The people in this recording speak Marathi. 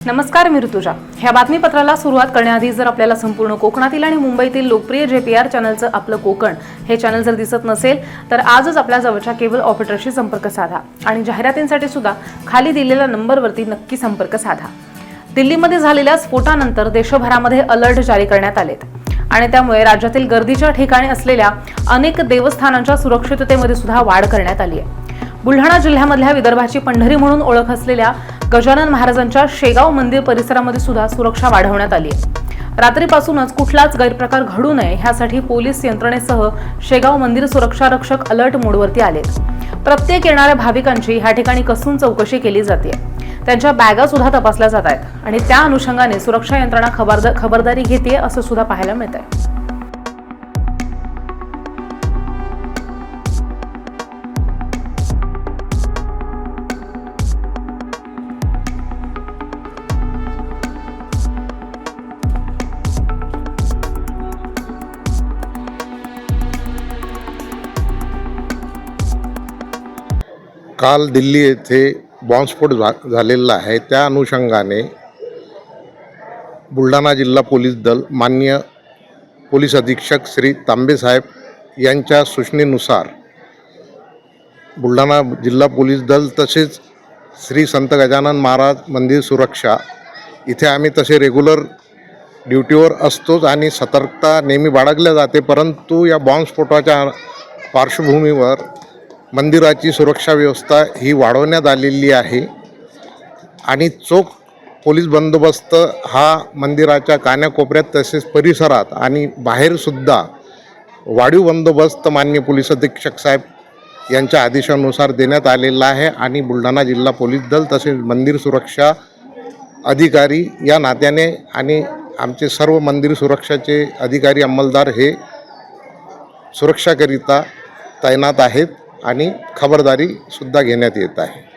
नमस्कार मी ऋतुजा. ह्या बातमीपत्राला सुरुवात करण्याआधी जर आपल्याला संपूर्ण कोकणातील आणि मुंबईतील लोकप्रिय जे पी आर चॅनलचं आपलं कोकण हे चॅनल जर दिसत नसेल तर आजच आपल्या जवळच्या केबल ऑपरेटरशी संपर्क साधा आणि जाहिरातींसाठी सुद्धा खाली दिलेल्या नंबरवरती नक्की संपर्क साधा. दिल्लीमध्ये झालेल्या स्फोटानंतर देशभरामध्ये अलर्ट जारी करण्यात आलेत आणि त्यामुळे राज्यातील गर्दीच्या ठिकाणी असलेल्या अनेक देवस्थानांच्या सुरक्षिततेमध्ये सुद्धा वाढ करण्यात आली आहे बुलढाणा जिल्ह्यामधल्या विदर्भाची पंढरी म्हणून ओळख असलेल्या गजानन महाराजांच्या शेगाव मंदिर परिसरामध्ये सुद्धा सुरक्षा वाढवण्यात आली आहे. रात्रीपासूनच कुठलाच गैरप्रकार घडू नये ह्यासाठी पोलीस यंत्रणेसह शेगाव मंदिर सुरक्षा रक्षक अलर्ट मोडवरती आलेत. प्रत्येक येणाऱ्या भाविकांची ह्या ठिकाणी कसून चौकशी केली जाते. त्यांच्या बॅगा सुद्धा तपासल्या जात आहेत आणि त्या अनुषंगाने सुरक्षा यंत्रणा खबरदारी घेते असं सुद्धा पाहायला मिळत आहे काल दिल्ली येथे बॉम्बस्फोट झा झालेला आहे. त्या अनुषंगाने बुलढाणा जिल्हा पोलीस दल मान्य पोलीस अधीक्षक श्री तांबेसाहेब यांच्या सूचनेनुसार बुलढाणा जिल्हा पोलीस दल तसेच श्री संत गजानन महाराज मंदिर सुरक्षा इथे आम्ही तसे रेग्युलर ड्युटीवर असतोच आणि सतर्कता नेहमी बाळगल्या जाते परंतु या बॉम्बस्फोटाच्या पार्श्वभूमीवर मंदिराची सुरक्षा व्यवस्था ही वाढवण्यात आलेली आहे. आणि चोख पोलीस बंदोबस्त हा मंदिराच्या कान्याकोपऱ्यात तसेच परिसरात आणि बाहेरसुद्धा वाढीव बंदोबस्त मान्य पोलीस अधीक्षक साहेब यांच्या आदेशानुसार देण्यात आलेला आहे आणि बुलढाणा जिल्हा पोलीस दल तसेच मंदिर सुरक्षा अधिकारी या नात्याने आणि आमचे सर्व मंदिर सुरक्षाचे अधिकारी अंमलदार हे सुरक्षाकरिता तैनात आहेत. आणि खबरदारीसुद्धा घेण्यात येत आहे.